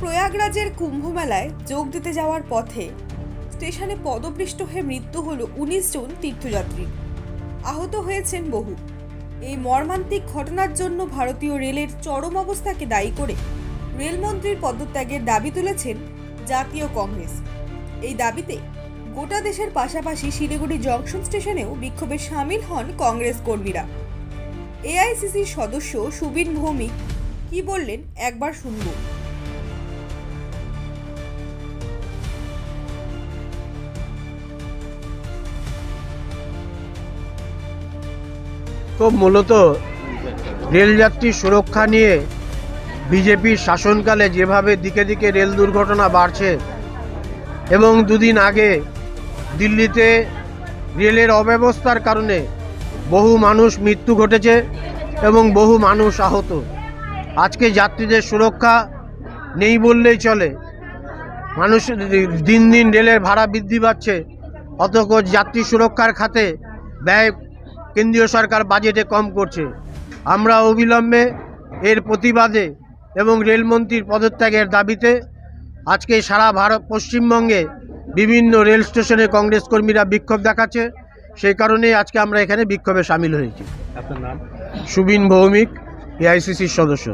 প্রয়াগরাজের কুম্ভমেলায় যোগ দিতে যাওয়ার পথে স্টেশনে পদপৃষ্ট হয়ে মৃত্যু হল উনিশ জন তীর্থযাত্রীর আহত হয়েছেন বহু। এই মর্মান্তিক ঘটনার জন্য ভারতীয় রেলের চরম অবস্থাকে দায়ী করে রেলমন্ত্রীর পদত্যাগের দাবি তুলেছেন জাতীয় কংগ্রেস। এই দাবিতে গোটা দেশের পাশাপাশি শিলিগুড়ি জংশন স্টেশনেও বিক্ষোভে সামিল হন কংগ্রেস কর্মীরা। এআইসিসির সদস্য সুবিন ভৌমিক, কি বললেন? একবার শুনব। মূলত রেলযাত্রী সুরক্ষা নিয়ে বিজেপির শাসনকালে যেভাবে দিকে দিকে রেল দুর্ঘটনা বাড়ছে এবং দুদিন আগে দিল্লিতে রেলের অব্যবস্থার কারণে বহু মানুষ মৃত্যু ঘটেছে এবং বহু মানুষ আহত। আজকে যাত্রীদের সুরক্ষা নেই বললেই চলে। মানুষ দিন দিন রেলের ভাড়া বৃদ্ধি পাচ্ছে, অথচ যাত্রী সুরক্ষার খাতে ব্যয় কেন্দ্রীয় সরকার বাজেটে কম করছে। আমরা অবিলম্বে এর প্রতিবাদে এবং রেলমন্ত্রীর পদত্যাগের দাবিতে আজকে সারা ভারত পশ্চিমবঙ্গে বিভিন্ন রেল স্টেশনে কংগ্রেস কর্মীরা বিক্ষোভ দেখাচ্ছে। সেই কারণে আজকে আমরা এখানে বিক্ষোভে সামিল হয়েছি। আপনার নাম? সুবিন ভৌমিক এআইসিসির সদস্য।